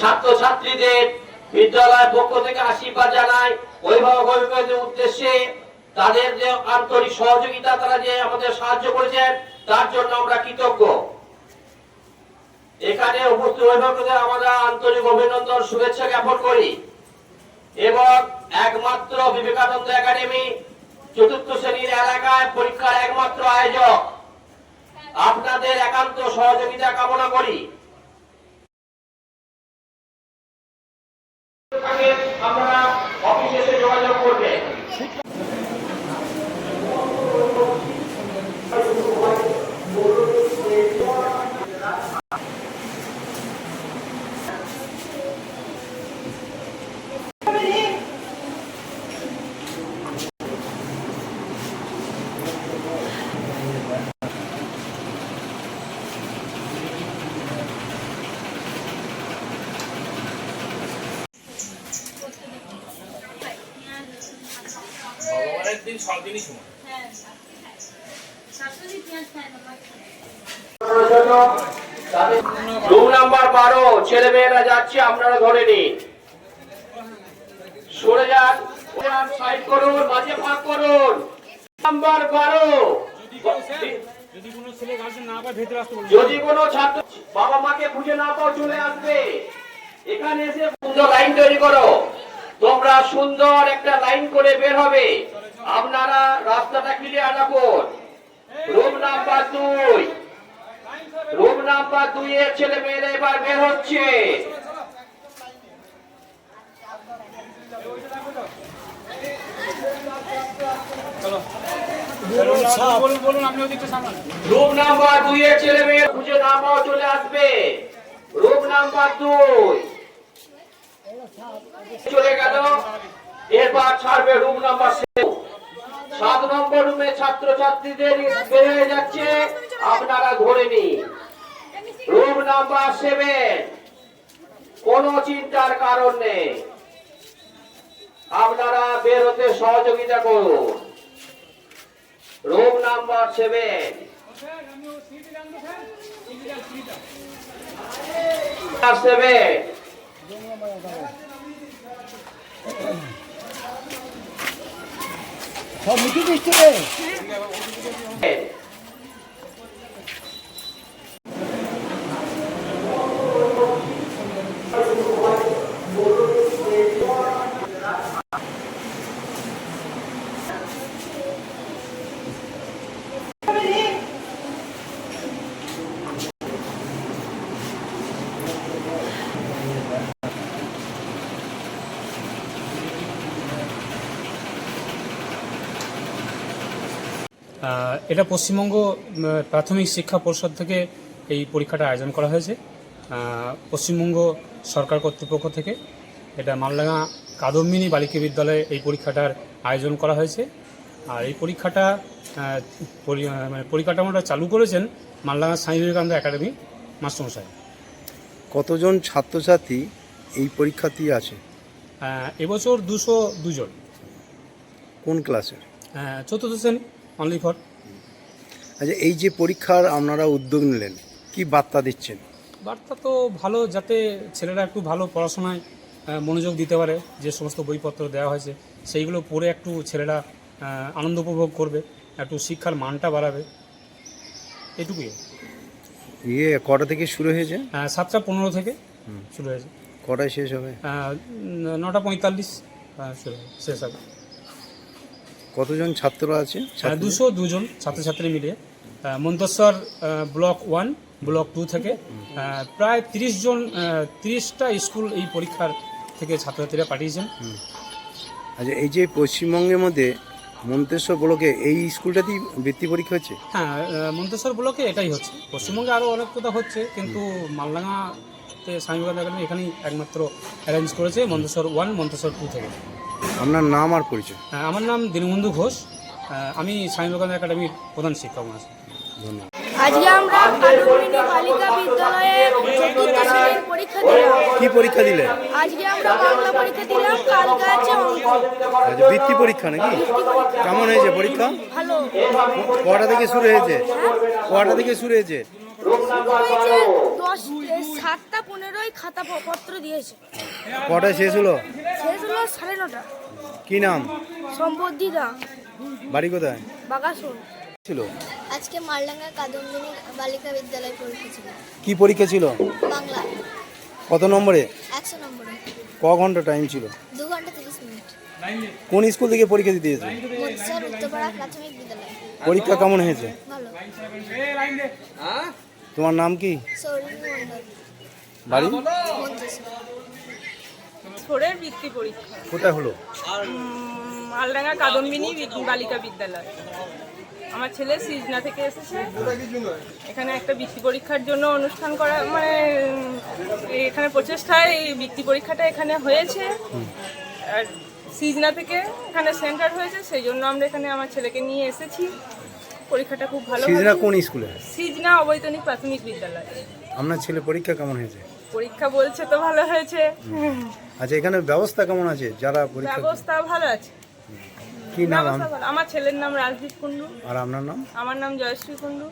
ছাত্র ছাত্রীদের বিদ্যালয়ের পক্ষ থেকে আশীর্বাদ জানাই। অভিভাবক অভিভাবকদের উদ্দেশ্যে তাদের যে আন্তরিক সহযোগিতা তারা যে আমাদের সাহায্য করেছেন, তার জন্য আমরা কৃতজ্ঞ। এখানে উপস্থিত অভিভাবকদের আমরা আন্তরিক অভিনন্দন, শুভেচ্ছা জ্ঞাপন করি। এবং একমাত্র বিবেকানন্দ একাডেমি চতুর্থ শ্রেণির এলাকায় পরীক্ষার একমাত্র আয়োজক। আপনাদের একান্ত সহযোগিতা কামনা করি। দিন সব দিনই সময়। রুম নাম্বার বারো ছেলে মেয়েরা যাচ্ছে আপনারা ধরে নিন। সরে যান সাইড করুন মাঝে ফাঁক করুন। নাম্বার বারো। যদি কোনো ছেলে গার্জেন না পায় ভেতরে আসতে যদি কোনো ছাত্র বাবা মাকে খুঁজে না পাও চলে আসবে। এখানে এসে সুন্দর লাইন তৈরি করো। তোমরা সুন্দর একটা লাইন করে বের হবে। আপনারা রাস্তাটা ক্লিয়ার রাখুন। রুম নাম্বার দুই। রুম নাম্বার দুই এর ছেলে মেয়েরা এবার বের হচ্ছে। রুম নাম্বার দুই এর ছেলে মেয়ে খুঁজে না চলে আসবে। রুম নাম্বার দুই। চলে গেল। এরপর ছাড়বে রুম নাম্বার সাত নম্বর রুমে ছাত্র ছাত্রীদের বেড়ে যাচ্ছে। আপনারা ধরে নিন। রুম নাম্বার সেভেন কোনো চিন্তার কারণ নেই। আপনারা বের হতে সহযোগিতা করুন। রুম নাম্বার সেভেন সেভেন সব মিটিং দিচ্ছে রে। এটা পশ্চিমবঙ্গ প্রাথমিক শিক্ষা পরিষদ থেকে এই পরীক্ষাটা আয়োজন করা হয়েছে। পশ্চিমবঙ্গ সরকার কর্তৃপক্ষ থেকে এটা মালডাঙ্গা কাদম্বিনী বালিকা বিদ্যালয়ে এই পরীক্ষাটার আয়োজন করা হয়েছে। আর এই পরীক্ষাটা পরি- মানে পরিকাঠামোটা চালু করেছেন মালডাঙ্গা স্বামী বিবেকানন্দ একাডেমি মাস্টারমশাই। কতজন ছাত্রছাত্রী এই পরীক্ষার্থী আছে? এবছর দুশো দুজন। কোন ক্লাসের? চতুর্থ শ্রেণি। Only for? আচ্ছা এই যে পরীক্ষার আপনারা উদ্যোগ নিলেন কি বার্তা দিচ্ছেন? বার্তা তো ভালো যাতে ছেলেরা একটু ভালো পড়াশোনায় মনোযোগ দিতে পারে যে সমস্ত বইপত্র দেওয়া হয়েছে সেইগুলো পড়ে একটু ছেলেরা আনন্দ উপভোগ করবে একটু শিক্ষার মানটা বাড়াবে। এটুকুই। ইয়ে কটা থেকে শুরু হয়েছে? সাতটা পনেরো থেকে শুরু হয়েছে। কটায় শেষ হবে? নটা পঁয়তাল্লিশ শেষ হবে। কতজন ছাত্র আছে? দুশো দুজন ছাত্রছাত্রী মিলিয়ে। আহ, Manteswar block one block two থেকে। প্রায় তিরিশ জন তিরিশটা স্কুল এই পরীক্ষার থেকে ছাত্রছাত্রীরা পাঠিয়েছেন। আচ্ছা এই যে পশ্চিমবঙ্গের মধ্যে মন্তেশ্বর ব্লকে এই স্কুলটাতেই বৃত্তি পরীক্ষা হচ্ছে? হ্যাঁ মন্তেশ্বর ব্লকে এটাই হচ্ছে। পশ্চিমবঙ্গে আরও অনেক কথা হচ্ছে কিন্তু মালডাঙ্গাতে স্বামী বিবেকানন্দ এখানেই একমাত্র অ্যারেঞ্জ করেছে মন্তেশ্বর ওয়ান মন্তেশ্বর টু থেকে। আপনার নাম আর পরিচয়। হ্যাঁ, আমার নাম দীনবন্ধু ঘোষ। আহ, আমি স্বামী বিবেকানন্দ একাডেমির প্রধান শিক্ষক আছি ধন্যবাদ। আজকে আমরা কালুমিনী বালিকা বিদ্যালয়ের চতুর্থ শ্রেণির পরীক্ষা দিলাম। কি পরীক্ষা দিলেন আজকে আমরা বাংলা পরীক্ষা দিলাম কালকে আছে অঙ্ক। আচ্ছা বৃত্তি পরীক্ষা নাকি? কেমন হয়েছে পরীক্ষা? ভালো। কটা থেকে শুরু হয়েছে? কটা থেকে শুরু হয়েছে? হয়েছে দশ সাতটা পনেরোই খাতা পত্র দিয়েছে। কটায় শেষ হলো? সাড়ে নটা। কি নাম? সম্পত্তি দা। বাড়ি কোথায়? বাগাসন ছিল? আজকে মারলাঙ্গা কাদম্বিনী বালিকা বিদ্যালয় পরীক্ষা ছিল। কি পরীক্ষা ছিল? বাংলা। কত নম্বরে? একশো নম্বরে। ক ঘণ্টা টাইম ছিল? দু ঘণ্টা তিরিশ মিনিট। কোন স্কুল থেকে পরীক্ষা দিতে এসেছ? উত্তরপাড়া প্রাথমিক বিদ্যালয়। পরীক্ষা কেমন হয়েছে? ভালো। তোমার নাম কি? বাড়ি? ফোরের বৃত্তি পরীক্ষা। কোথায় হলো? মালডাঙ্গা কাদম্বিনী বালিকা বিদ্যালয়। আমার ছেলে সিজনা থেকে এসেছে। এখানে একটা বৃত্তি পরীক্ষার জন্য অনুষ্ঠান করা মানে এখানে প্রচেষ্টায় এই বৃত্তি পরীক্ষাটা এখানে হয়েছে। আর সিজনা থেকে এখানে সেন্টার হয়েছে সেই জন্য আমরা এখানে আমার ছেলেকে নিয়ে এসেছি। পরীক্ষাটা খুব ভালো সিজনা। কোন স্কুলে? সিজনা অবৈতনিক প্রাথমিক বিদ্যালয়। আপনার ছেলে পরীক্ষা কেমন হয়েছে? পরীক্ষা বলছে তো ভালো হয়েছে। আচ্ছা এখানে ব্যবস্থা কেমন আছে? যারা পরীক্ষা ব্যবস্থা ভালো আছে। কি নাম। আমার ছেলের নাম রাজদীপ কুন্ডু আর আপনার নাম? আমার নাম জয়শ্রী কুন্ডু